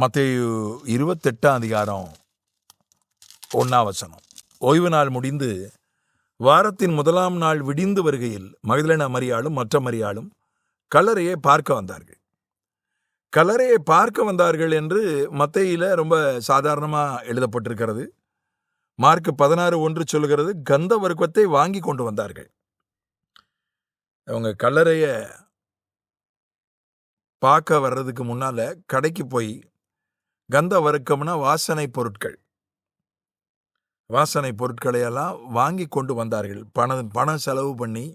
மத்தேயு இருபத்தெட்டாம் அதிகாரம் ஒன்றாம் வசனம். ஓய்வு நாள் முடிந்து வாரத்தின் முதலாம் நாள் விடிந்து வருகையில் மகிழன மரியாளும் மற்ற மரியாளும் கல்லறையை பார்க்க வந்தார்கள். கல்லறையை பார்க்க வந்தார்கள் என்று மத்தையில் ரொம்ப சாதாரணமாக எழுதப்பட்டிருக்கிறது. மார்க் பதினாறு ஒன்று சொல்கிறது கந்த வர்க்கத்தை வாங்கி கொண்டு வந்தார்கள். அவங்க கல்லறையை பார்க்க வர்றதுக்கு முன்னால் கடைக்கு போய் கந்த வருக்கம்னா வாசனை பொருட்கள். வாசனை பொருட்களை எல்லாம் வாங்கி கொண்டு வந்தார்கள். பணம் பணம் செலவு பண்ணி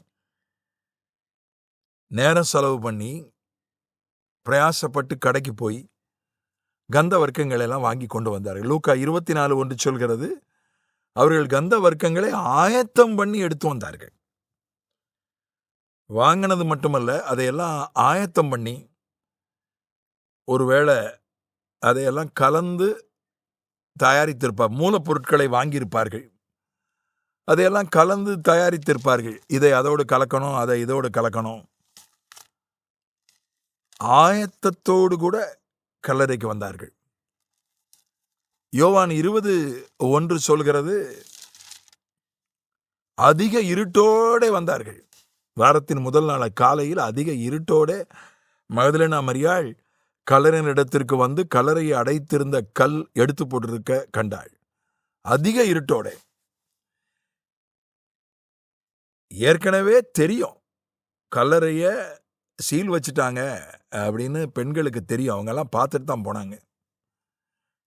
நேரம் செலவு பண்ணி பிரயாசப்பட்டு கடைக்கு போய் கந்த வர்க்கங்களை எல்லாம் வாங்கி கொண்டு வந்தார்கள். லூக்கா இருபத்தி நாலு ஒன்று சொல்கிறது அவர்கள் கந்த வர்க்கங்களை ஆயத்தம் பண்ணி எடுத்து வந்தார்கள். வாங்கினது மட்டுமல்ல அதையெல்லாம் ஆயத்தம் பண்ணி ஒருவேளை அதையெல்லாம் கலந்து தயாரித்திருப்பார் மூலப்பொருட்களை வாங்கியிருப்பார்கள். அதையெல்லாம் கலந்து தயாரித்திருப்பார்கள். இதை அதோடு கலக்கணும் அதை இதோடு கலக்கணும். ஆயத்தத்தோடு கூட கல்லறைக்கு வந்தார்கள். யோவான் இருபது ஒன்று சொல்கிறது அதிக இருட்டோடே வந்தார்கள். வாரத்தின் முதல் நாள் காலையில் அதிக இருட்டோடே மகதலினா மரியாள் கலரின் இடத்திற்கு வந்து கலரை அடைத்திருந்த கல் எடுத்து போட்டிருக்க கண்டாள். அதிக இருட்டோட. ஏற்கனவே தெரியும். கல்லறைய சீல் வச்சுட்டாங்க அப்படின்னு பெண்களுக்கு தெரியும். அவங்கெல்லாம் பார்த்துட்டு தான் போனாங்க.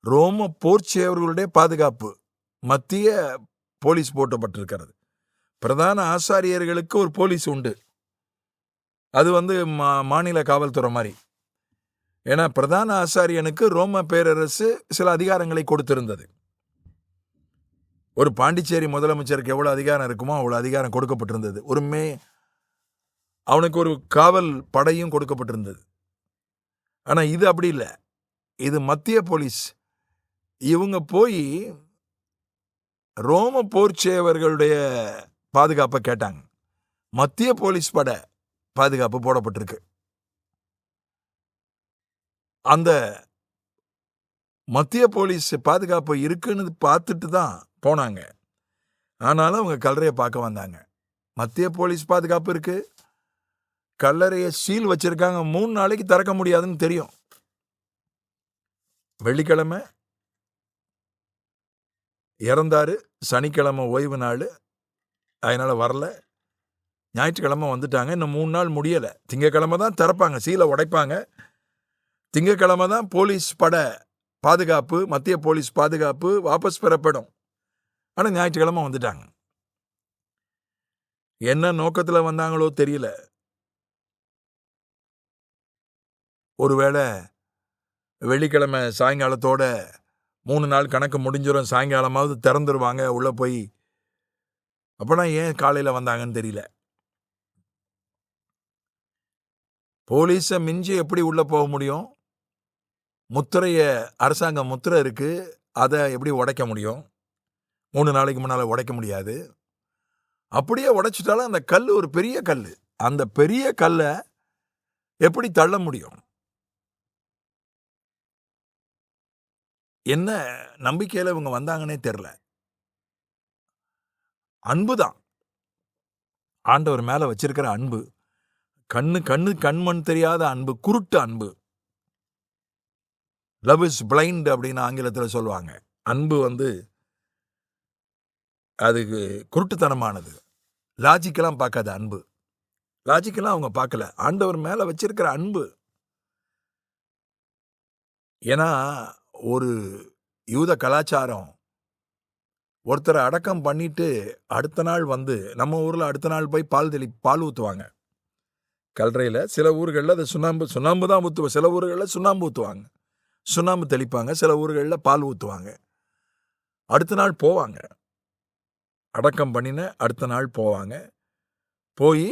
ரோம போர்ச்சேவர்களுடைய பாதுகாப்பு மத்திய போலீஸ் போட்டப்பட்டிருக்கிறது. பிரதான ஆசாரியர்களுக்கு ஒரு போலீஸ் உண்டு. அது வந்து மா மாநில காவல்துறை மாதிரி. ஏன்னா பிரதான ஆசாரியனுக்கு ரோம பேரரசு சில அதிகாரங்களை கொடுத்திருந்தது. ஒரு பாண்டிச்சேரி முதலமைச்சருக்கு எவ்வளோ அதிகாரம் இருக்குமோ அவ்வளோ அதிகாரம் கொடுக்கப்பட்டிருந்தது. ஒரு மே அவனுக்கு ஒரு காவல் படையும் கொடுக்கப்பட்டிருந்தது. ஆனால் இது அப்படி இல்லை. இது மத்திய போலீஸ். இவங்க போய் ரோம போர்ச்சேவர்களுடைய பாதுகாப்பை கேட்டாங்க. மத்திய போலீஸ் படை பாதுகாப்பு போடப்பட்டிருக்கு. அந்த மத்திய போலீஸ் பாதுகாப்பு இருக்குன்னு பார்த்துட்டு தான் போனாங்க. ஆனாலும் அவங்க கல்லறையை பார்க்க வந்தாங்க. மத்திய போலீஸ் பாதுகாப்பு இருக்கு. கல்லறையை சீல் வச்சிருக்காங்க. மூணு நாளைக்கு திறக்க முடியாதுன்னு தெரியும். வெள்ளிக்கிழமை இறந்தாரு. சனிக்கிழமை ஓய்வு நாள். அதனால் வரல. ஞாயிற்றுக்கிழமை வந்துட்டாங்க. இன்னும் மூணு நாள் முடியலை. திங்கக்கிழமை தான் திறப்பாங்க. சீலை உடைப்பாங்க. திங்கக்கிழமை தான் போலீஸ் பட பாதுகாப்பு மத்திய போலீஸ் பாதுகாப்பு வாபஸ் பெறப்படும். ஆனால் ஞாயிற்றுக்கிழமை வந்துட்டாங்க. என்ன நோக்கத்தில் வந்தாங்களோ தெரியல. ஒருவேளை வெள்ளிக்கிழமை சாயங்காலத்தோட மூணு நாள் கணக்கு முடிஞ்சிடும் சாயங்காலமாவது திறந்துருவாங்க உள்ளே போய். அப்போனா ஏன் காலையில் வந்தாங்கன்னு தெரியல. போலீஸை மிஞ்சி எப்படி உள்ளே போக முடியும்? முத்திரைய அரசாங்கம் முத்திரை இருக்குது அதை எப்படி உடைக்க முடியும்? மூணு நாளைக்கு முன்னால் உடைக்க முடியாது. அப்படியே உடைச்சிட்டாலும் அந்த கல் ஒரு பெரிய கல் அந்த பெரிய கல்லை எப்படி தள்ள முடியும்? என்ன நம்பிக்கையில் இவங்க வந்தாங்கன்னே தெரில அன்பு தான். ஆண்டவர் மேலே வச்சிருக்கிற அன்பு. கண்ணு கண்ணு கண்மண் தெரியாத அன்பு குருட்டு அன்பு. லவ் இஸ் பிளைண்ட் அப்படின்னு ஆங்கிலத்தில் சொல்லுவாங்க. அன்பு வந்து அதுக்கு குருட்டுத்தனமானது. லாஜிக்கெல்லாம் பார்க்காத அன்பு. லாஜிக்கெல்லாம் அவங்க பார்க்கல. ஆண்டவர் மேலே வச்சிருக்கிற அன்பு. ஏன்னா ஒரு யூத கலாச்சாரம் ஒருத்தரை அடக்கம் பண்ணிட்டு அடுத்த நாள் வந்து நம்ம ஊரில் அடுத்த நாள் போய் பால் தெளி பால் ஊற்றுவாங்க கல்றையில் சில ஊர்களில் அது சுண்ணாம்பு சுண்ணாம்பு தான் ஊற்றுவோம் சில ஊர்களில் சுண்ணாம்பு ஊற்றுவாங்க சுண்ணாம்பு தெளிப்பாங்க. சில ஊர்களில் பால் ஊற்றுவாங்க அடுத்த நாள் போவாங்க. அடக்கம் பண்ணின அடுத்த நாள் போவாங்க. போய்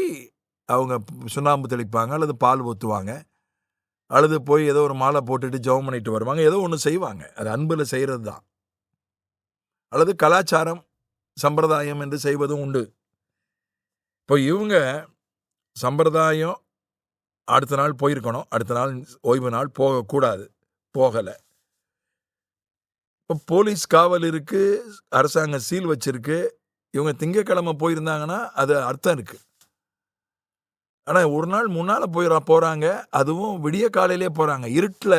அவங்க சுண்ணாம்பு தெளிப்பாங்க அல்லது பால் ஊற்றுவாங்க அல்லது போய் ஏதோ ஒரு மாலை போட்டுட்டு ஜெபம் பண்ணிட்டு வருவாங்க. ஏதோ ஒன்று செய்வாங்க. அது அன்பில் செய்கிறது தான். அல்லது கலாச்சாரம் சம்பிரதாயம் என்று செய்வதும் உண்டு. இப்போ இவங்க சம்பிரதாயம் அடுத்த நாள் போயிருக்கணும். அடுத்த நாள் ஓய்வு நாள் போகக்கூடாது. போகலை. இப்போ போலீஸ் காவல் இருக்குது அரசாங்கம் சீல் வச்சிருக்கு இவங்க திங்கக்கிழமை போயிருந்தாங்கன்னா அது அர்த்தம் இருக்குது ஆனால் ஒரு நாள் முன்னால் போயிடா போகிறாங்க அதுவும் விடிய காலையிலே போகிறாங்க இருட்டில்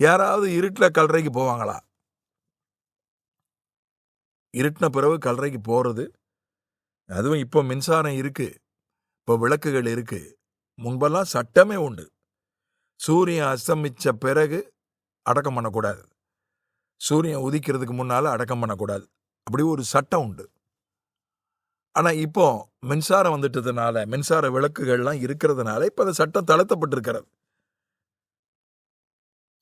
யாராவது இருட்டில் கல்லறைக்கு போவாங்களா? இருட்டின பிறகு கல்லறைக்கு போகிறது அதுவும் இப்போ மின்சாரம் இருக்குது இப்போ விளக்குகள் இருக்குது முன்பெல்லாம் சட்டமே உண்டு. சூரியன் அஸ்தமித்த பிறகு அடக்கம் பண்ணக்கூடாது. சூரியன் உதிக்கிறதுக்கு முன்னால் அடக்கம் பண்ணக்கூடாது. அப்படி ஒரு சட்டம் உண்டு. ஆனால் இப்போ மின்சாரம் வந்துட்டதுனால மின்சார விளக்குகள்லாம் இருக்கிறதுனால இப்போ அந்த சட்டம் தளர்த்தப்பட்டிருக்கிறது.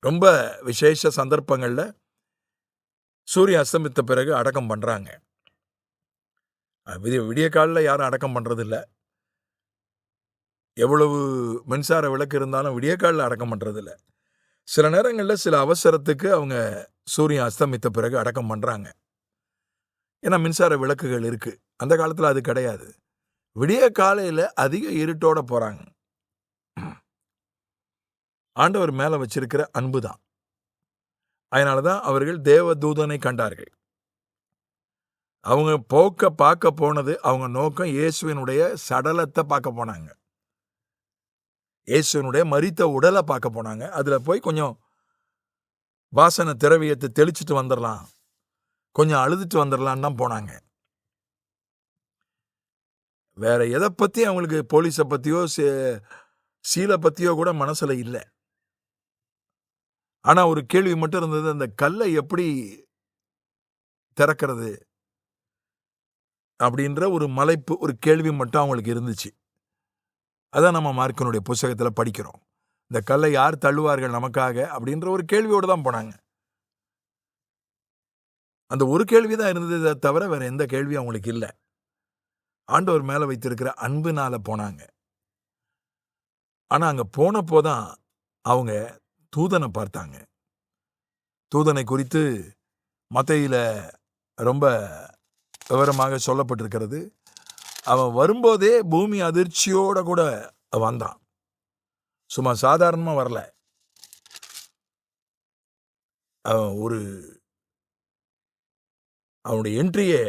ரொம்ப விசேஷ சந்தர்ப்பங்களில் சூரியன் அஸ்தமித்த பிறகு அடக்கம் பண்ணுறாங்க விடிய விடிய காலில் யாரும் அடக்கம் பண்ணுறதில்ல எவ்வளவு மின்சார விளக்கு இருந்தாலும் விடிய காலில் அடக்கம் பண்ணுறதில்ல சில நேரங்களில் சில அவசரத்துக்கு அவங்க சூரியன் அஸ்தமித்த பிறகு அடக்கம் பண்ணுறாங்க ஏன்னா மின்சார விளக்குகள் இருக்குது அந்த காலத்தில் அது கிடையாது. விடிய காலையில் அதிக இருட்டோட போகிறாங்க ஆண்டவர் மேலே வச்சிருக்கிற அன்பு தான். அதனால தான் அவர்கள் தேவ தூதனை கண்டார்கள். அவங்க போக்க பார்க்க போனது அவங்க நோக்கம் இயேசுவினுடைய சடலத்தை பார்க்க போனாங்க. இயேசுனுடைய மரித்த உடலை பார்க்க போனாங்க. அதில் போய் கொஞ்சம் வாசனை திரவியத்தை தெளிச்சுட்டு வந்துடலாம் கொஞ்சம் அழுதுட்டு வந்துடலான்னு தான் போனாங்க. வேற எதை பற்றி அவங்களுக்கு போலீஸை பற்றியோ சீலை பற்றியோ கூட மனசில் இல்லை. ஆனால் ஒரு கேள்வி மட்டும் இருந்தது அந்த கல்லை எப்படி திறக்கிறது? அப்படின்ற ஒரு மலைப்பு ஒரு கேள்வி மட்டும் அவங்களுக்கு இருந்துச்சு. அதான் நம்ம மார்க்கனுடைய புஸ்தகத்தில் படிக்கிறோம். இந்த கல்லை யார் தள்ளுவார்கள் நமக்காக? அப்படின்ற ஒரு கேள்வியோடு தான் போனாங்க. அந்த ஒரு கேள்வி தான் இருந்ததை தவிர வேற எந்த கேள்வியும் அவங்களுக்கு இல்லை. ஆண்டவர் மேலே வைத்திருக்கிற அன்புனால போனாங்க. ஆனால் அங்கே போனப்போ தான் அவங்க தூதனை பார்த்தாங்க. தூதனை குறித்து மத்தையில் ரொம்ப விவரமாக சொல்லப்பட்டிருக்கிறது. அவன் வரும்போதே பூமி அதிர்ச்சியோட கூட வந்தான். சும்மா சாதாரணமாக வரல. அவன் ஒரு அவனுடைய என்ட்ரியே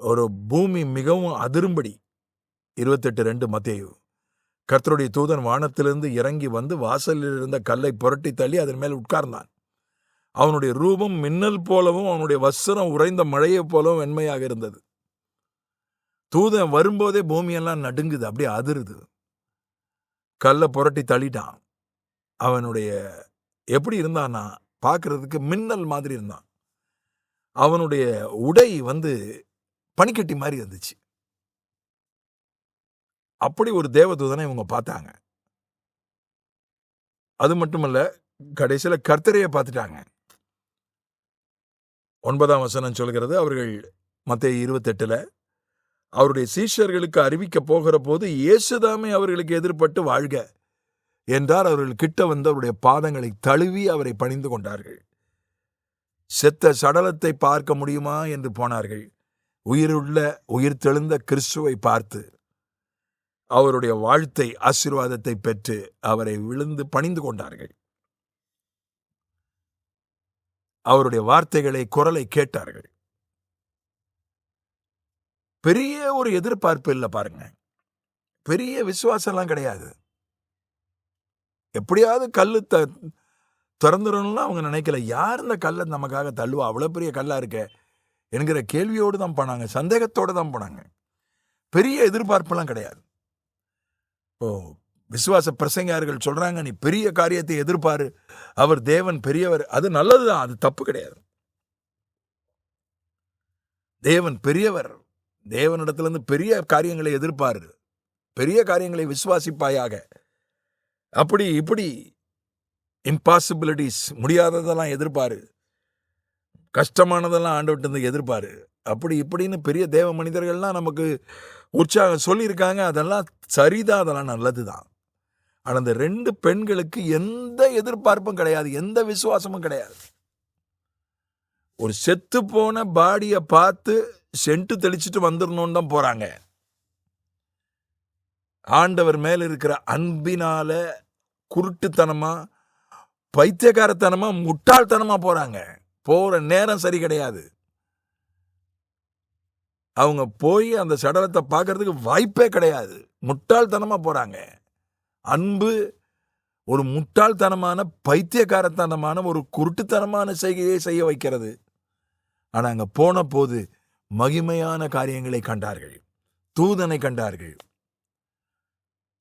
ஒரு பூமி மிகவும் அதிரும்படி இருபத்தெட்டு ரெண்டு மத்தேயு கர்த்தருடைய தூதன் வானத்திலிருந்து இறங்கி வந்து வாசலில் இருந்த கல்லை புரட்டி தள்ளி அதன் மேல் உட்கார்ந்தான். அவனுடைய ரூபம் மின்னல் போலவும் அவனுடைய வஸ்திரம் உறைந்த மழையைப் போலவும் வெண்மையாக இருந்தது. தூதன் வரும்போதே பூமியெல்லாம் நடுங்குது அப்படியே அதிருது. கல்லை புரட்டி தள்ளிட்டான். அவனுடைய எப்படி இருந்தான்னா பார்க்கறதுக்கு மின்னல் மாதிரி இருந்தான். அவனுடைய உடை வந்து பனிக்கட்டி மாதிரி இருந்துச்சு. அப்படி ஒரு தேவதூதனை இவங்க பார்த்தாங்க. அது மட்டுமல்ல கடைசியில் கர்த்தரையை பார்த்துட்டாங்க. ஒன்பதாம் வசனம் சொல்கிறது அவர்கள் மத்திய இருபத்தெட்டில் அவருடைய சீஷர்களுக்கு அறிவிக்க போகிற போது இயேசுதாமே அவர்களுக்கு எதிர்பட்டு வாழ்க என்றார். அவர்கள் கிட்ட வந்து அவருடைய பாதங்களை தழுவி அவரை பணிந்து கொண்டார்கள். செத்த சடலத்தை பார்க்க முடியுமா? என்று போனார்கள். உயிருள்ள உயிர் தெழுந்த கிறிஸ்துவை பார்த்து அவருடைய வாழ்த்தை ஆசீர்வாதத்தை பெற்று அவரை விழுந்து பணிந்து கொண்டார்கள். அவருடைய வார்த்தைகளை குரலை கேட்டார்கள். பெரிய ஒரு எதிர்பார்ப்பு இல்லை பாருங்க. பெரிய விசுவாசம்லாம் கிடையாது. எப்படியாவது கல்லு த திறந்துடணும்னு அவங்க நினைக்கல. யார் இந்த கல்லை நமக்காக தள்ளுவா? அவ்வளோ பெரிய கல்லா இருக்க. என்கிற கேள்வியோடு தான் போனாங்க. சந்தேகத்தோடு தான் போனாங்க. பெரிய எதிர்பார்ப்பெல்லாம் கிடையாது. ஓ விசுவாச பிரசங்கார்கள் சொல்கிறாங்க நீ பெரிய காரியத்தை எதிர்பாரு. அவர் தேவன் பெரியவர். அது நல்லது தான். அது தப்பு கிடையாது. தேவன் பெரியவர். தேவனிடத்திலிருந்து பெரிய காரியங்களை எதிர்ப்பார். பெரிய காரியங்களை விசுவாசிப்பாயாக. அப்படி இப்படி இம்பாசிபிலிட்டிஸ் முடியாததெல்லாம் எதிர்ப்பார். கஷ்டமானதெல்லாம் ஆண்டு எதிர்ப்பார். அப்படி இப்படின்னு பெரிய தேவ மனிதர்கள்லாம் நமக்கு உற்சாகம் சொல்லியிருக்காங்க. அதெல்லாம் சரிதான் அதெல்லாம் நல்லது தான் ஆனால் அந்த ரெண்டு பெண்களுக்கு எந்த எதிர்பார்ப்பும் கிடையாது. எந்த விசுவாசமும் கிடையாது. ஒரு செத்து போன பாடியை பார்த்து சென்ட்டு தெளிச்சுட்டு வந்துடணும்னு தான் போகிறாங்க ஆண்டவர் மேலே இருக்கிற அன்பினால் குருட்டுத்தனமாக பைத்தியக்காரத்தனமாக முட்டாள்தனமாக போகிறாங்க போகிற நேரம் சரி கிடையாது. அவங்க போய் அந்த சடலத்தை பார்க்கறதுக்கு வாய்ப்பே கிடையாது. முட்டாள்தனமாக போகிறாங்க அன்பு ஒரு முட்டாள்தனமான பைத்தியக்காரத்தனமான ஒரு குருட்டுத்தனமான செய்கையை செய்ய வைக்கிறது. ஆனால் அங்கே போன போது மகிமையான காரியங்களை கண்டார்கள். தூதனை கண்டார்கள்.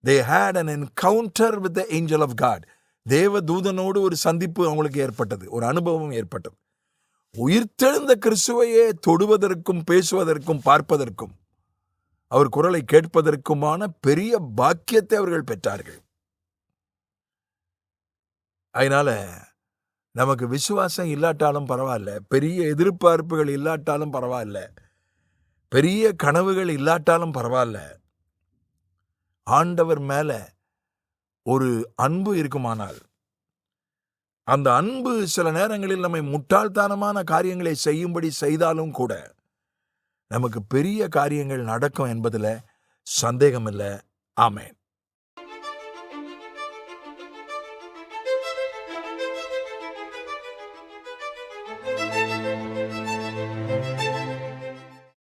They had an encounter with the angel of God தேவ தூதனோடு ஒரு சந்திப்பு அவங்களுக்கு ஏற்பட்டது. ஒரு அனுபவம் ஏற்பட்டது. உயிர்த்தெழுந்த கிறிஸ்துவையே தொடுவதற்கும் பேசுவதற்கும் பார்ப்பதற்கும் அவர் குரலை கேட்பதற்குமான பெரிய பாக்கியத்தை அவர்கள் பெற்றார்கள். அதனால நமக்கு விசுவாசம் இல்லாட்டாலும் பரவாயில்ல. பெரிய எதிர்பார்ப்புகள் இல்லாட்டாலும் பரவாயில்ல. பெரிய கனவுகள் இல்லாட்டாலும் பரவாயில்ல. ஆண்டவர் மேல ஒரு அன்பு இருக்குமானால் அந்த அன்பு சில நேரங்களில் நம்மை முட்டாள்தனமான காரியங்களை செய்யும்படி செய்தாலும் கூட நமக்கு பெரிய காரியங்கள் நடக்கும் என்பதில் சந்தேகம் இல்லை ஆமேன்.